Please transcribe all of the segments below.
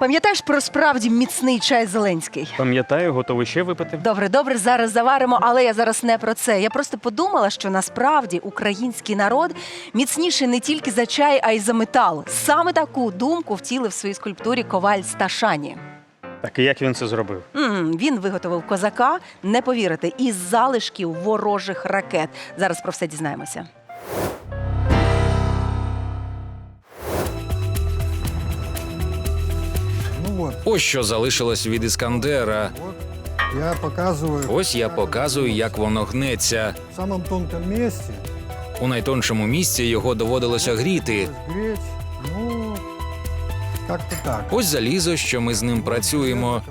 Пам'ятаєш про справді міцний чай Зеленський? Пам'ятаю, готовий ще випити. Добре, добре, зараз заваримо, але я зараз не про це. Я просто подумала, що насправді український народ міцніший не тільки за чай, а й за метал. Саме таку думку втілив в своїй скульптурі коваль Сташані. Так і як він це зробив? М, Він виготовив козака, не повірите, із залишків ворожих ракет. Зараз про все дізнаємося. Ось що залишилось від Іскандера. я показую. Ось я показую, як воно гнеться. В самом тонком місці. У найтоншому місці його доводилося гріти. Ну, так. Ось залізо, що ми з ним працюємо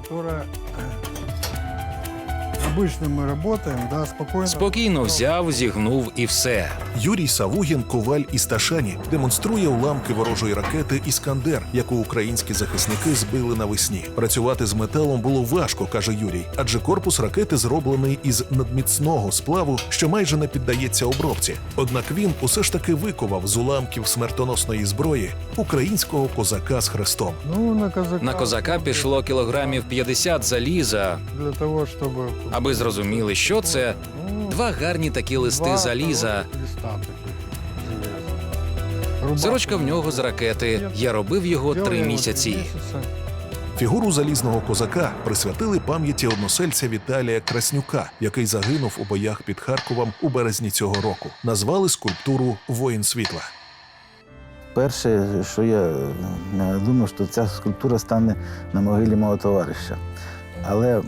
Которое, э, Обычно мы работаем, да, спокойно. Спокійно взяв, зігнув і все. Юрій Савугін, коваль із Ташані, демонструє уламки ворожої ракети Іскандер, яку українські захисники збили навесні. Працювати з металом було важко, каже Юрій, адже корпус ракети зроблений із надміцного сплаву, що майже не піддається обробці. Однак він усе ж таки виковав з уламків смертоносної зброї українського козака з хрестом. Ну, на казака. На козака пішло кілограмів 50 заліза. Для того, чтобы... Аби зрозуміли, що це, два гарні такі листи заліза. Сорочка в нього з ракети. Я робив його три місяці. Фігуру залізного козака присвятили пам'яті односельця Віталія Краснюка, який загинув у боях під Харковом у березні цього року. Назвали скульптуру Воїн світла. Перше, що я е, думав, що ця скульптура стане на могилі мого товариша. Але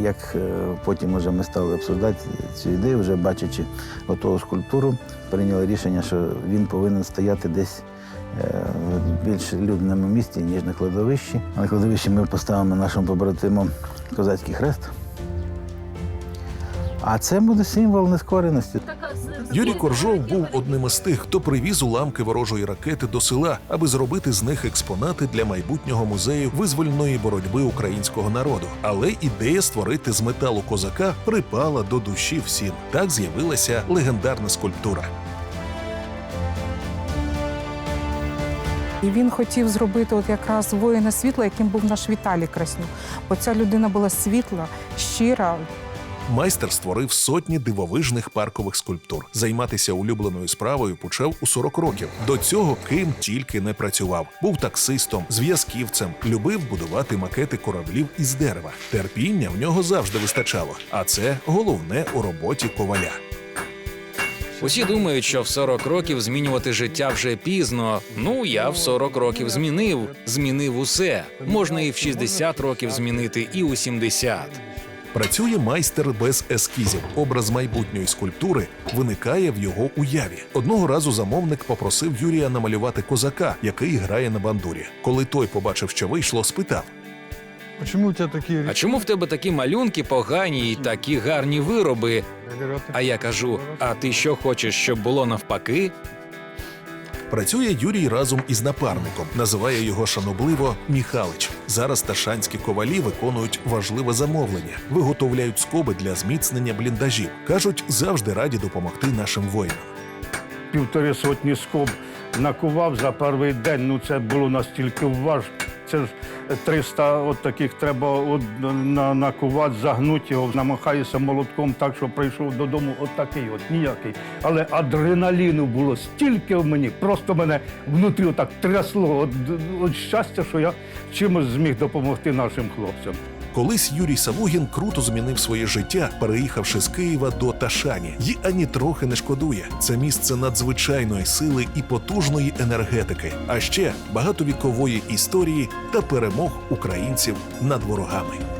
як е, потім вже ми стали обсуждати цю ідею, вже бачачи готову скульптуру, прийняли рішення, що він повинен стояти десь е, в більш людному місці, ніж на кладовищі. На кладовищі ми поставимо нашому побратиму козацький хрест. А це буде символ нескореності. Юрій Коржов був одним із тих, хто привіз уламки ворожої ракети до села, аби зробити з них експонати для майбутнього музею визвольної боротьби українського народу. Але ідея створити з металу козака припала до душі всім. Так з'явилася легендарна скульптура. І він хотів зробити от якраз воїна світла, яким був наш Віталій Краснюк. Бо ця людина була світла, щира, Майстер створив сотні дивовижних паркових скульптур. Займатися улюбленою справою почав у 40 років. До цього ким тільки не працював. Був таксистом, зв'язківцем, любив будувати макети кораблів із дерева. Терпіння в нього завжди вистачало, а це головне у роботі коваля. Усі думають, що в 40 років змінювати життя вже пізно. Ну, я в 40 років змінив. Змінив усе. Можна і в 60 років змінити, і у 70. Працює майстер без ескізів. Образ майбутньої скульптури виникає в його уяві. Одного разу замовник попросив Юрія намалювати козака, який грає на бандурі. Коли той побачив, що вийшло, спитав: Почему у тебя такие... А чому в тебе такі малюнки погані і такі гарні вироби? «А А я кажу: а ти що хочеш, щоб було навпаки? Працює Юрій разом із напарником. Називає його шанобливо Міхалич. Зараз ташанські ковалі виконують важливе замовлення, виготовляють скоби для зміцнення бліндажів. кажуть, завжди раді допомогти нашим воїнам. півтори сотні скоб накував за перший день. Ну це було настільки важко. Це ж 300 от таких треба от на, накувати, загнути його, намахаєшся молотком так, що прийшов додому от такий, от ніякий. Але адреналіну було стільки в мені, просто мене внутрі так трясло. От, от щастя, що я чимось зміг допомогти нашим хлопцям. Колись Юрій Савугін круто змінив своє життя, переїхавши з Києва до Ташані, Її ані трохи не шкодує. Це місце надзвичайної сили і потужної енергетики, а ще багатовікової історії та перемог українців над ворогами.